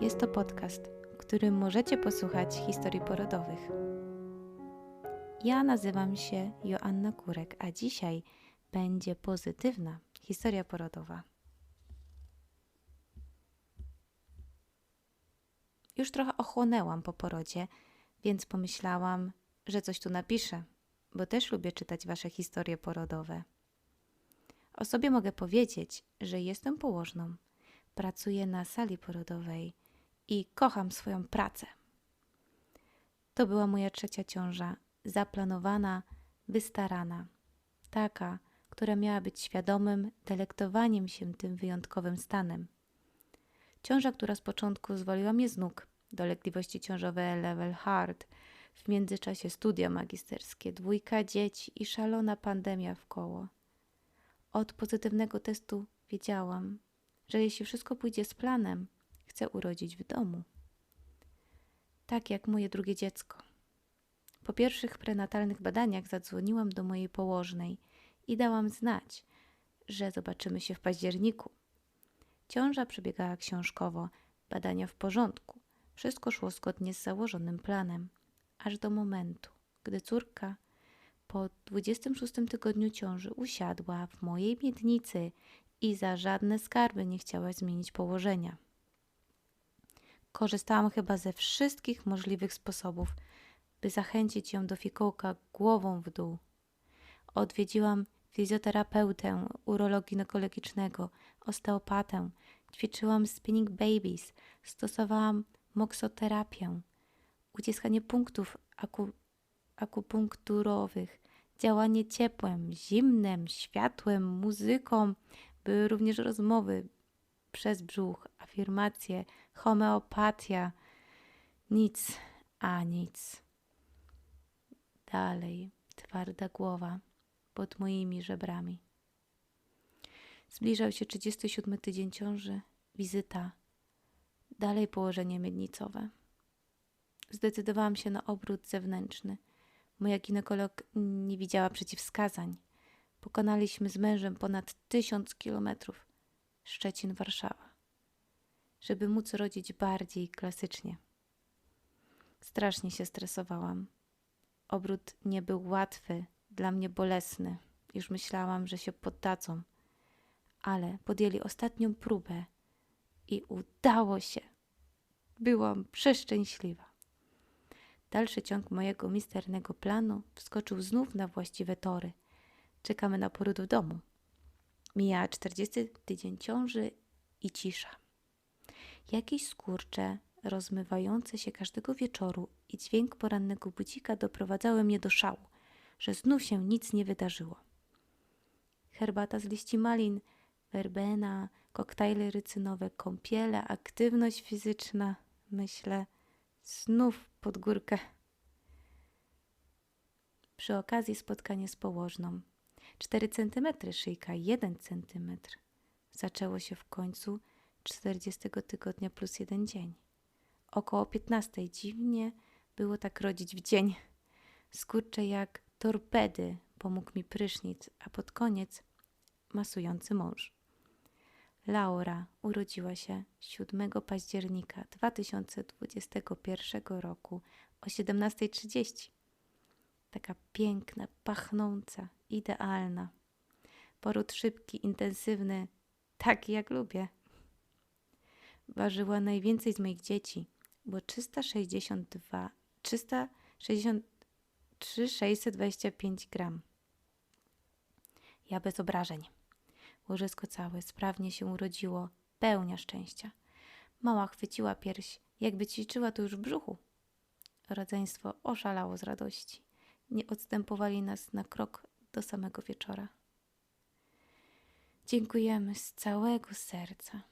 Jest to podcast, w którym możecie posłuchać historii porodowych. Ja nazywam się Joanna Kurek, a dzisiaj będzie pozytywna historia porodowa. Już trochę ochłonęłam po porodzie, więc pomyślałam, że coś tu napiszę, bo też lubię czytać Wasze historie porodowe. O sobie mogę powiedzieć, że jestem położną, pracuję na sali porodowej i kocham swoją pracę. To była moja trzecia ciąża, zaplanowana, wystarana, taka, która miała być świadomym delektowaniem się tym wyjątkowym stanem. Ciąża, która z początku zwoliła mnie z nóg, dolegliwości ciążowe level hard, w międzyczasie studia magisterskie, dwójka dzieci i szalona pandemia w koło. Od pozytywnego testu wiedziałam, że jeśli wszystko pójdzie z planem, chcę urodzić w domu. Tak jak moje drugie dziecko. Po pierwszych prenatalnych badaniach zadzwoniłam do mojej położnej i dałam znać, że zobaczymy się w październiku. Ciąża przebiegała książkowo, badania w porządku. Wszystko szło zgodnie z założonym planem, aż do momentu, gdy córka po 26 tygodniu ciąży usiadła w mojej miednicy i za żadne skarby nie chciała zmienić położenia. Korzystałam chyba ze wszystkich możliwych sposobów, by zachęcić ją do fikołka głową w dół. Odwiedziłam fizjoterapeutę, urologii ginekologicznego, osteopatę, ćwiczyłam spinning babies, stosowałam moksoterapię, uciskanie punktów aku, akupunkturowych, działanie ciepłem, zimnem, światłem, muzyką, były również rozmowy przez brzuch, afirmacje, homeopatia. Nic, a nic. Dalej, twarda głowa pod moimi żebrami. Zbliżał się 37 tydzień ciąży, wizyta, dalej położenie miednicowe. Zdecydowałam się na obrót zewnętrzny. Moja ginekolog nie widziała przeciwwskazań. Pokonaliśmy z mężem ponad tysiąc kilometrów. Szczecin, Warszawa. Żeby móc rodzić bardziej klasycznie. Strasznie się stresowałam. Obrót nie był łatwy, dla mnie bolesny. Już myślałam, że się poddadzą. Ale podjęli ostatnią próbę i udało się. Byłam przeszczęśliwa. Dalszy ciąg mojego misternego planu wskoczył znów na właściwe tory. Czekamy na poród w domu. Mija 40 tydzień ciąży i cisza. Jakieś skurcze rozmywające się każdego wieczoru i dźwięk porannego budzika doprowadzały mnie do szału, że znów się nic nie wydarzyło. Herbata z liści malin, werbena, koktajle rycynowe, kąpiele, aktywność fizyczna, myślę, znów pod górkę. Przy okazji spotkanie z położną. 4 cm szyjka, 1 cm. Zaczęło się w końcu 40 tygodnia plus jeden dzień. Około 15 dziwnie było tak rodzić w dzień. Skurcze jak torpedy pomógł mi prysznic, a pod koniec masujący mąż. Laura urodziła się 7 października 2021 roku o 17.30. Taka piękna, pachnąca, idealna. Poród szybki, intensywny, taki jak lubię. Ważyła najwięcej z moich dzieci, bo 362, 363, 625 gram. Ja bez obrażeń. Łożysko całe sprawnie się urodziło, pełnia szczęścia. Mała chwyciła pierś, jakby ćwiczyła to już w brzuchu. Rodzeństwo oszalało z radości. Nie odstępowali nas na krok do samego wieczora. Dziękujemy z całego serca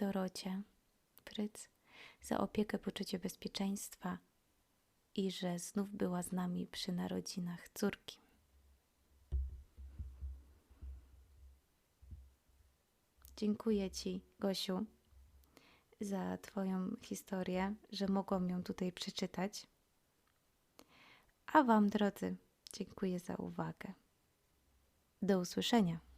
Dorocie, Fryc, za opiekę, poczucie bezpieczeństwa i że znów była z nami przy narodzinach córki. Dziękuję Ci, Gosiu, za Twoją historię, że mogłam ją tutaj przeczytać. A Wam, drodzy, dziękuję za uwagę. Do usłyszenia.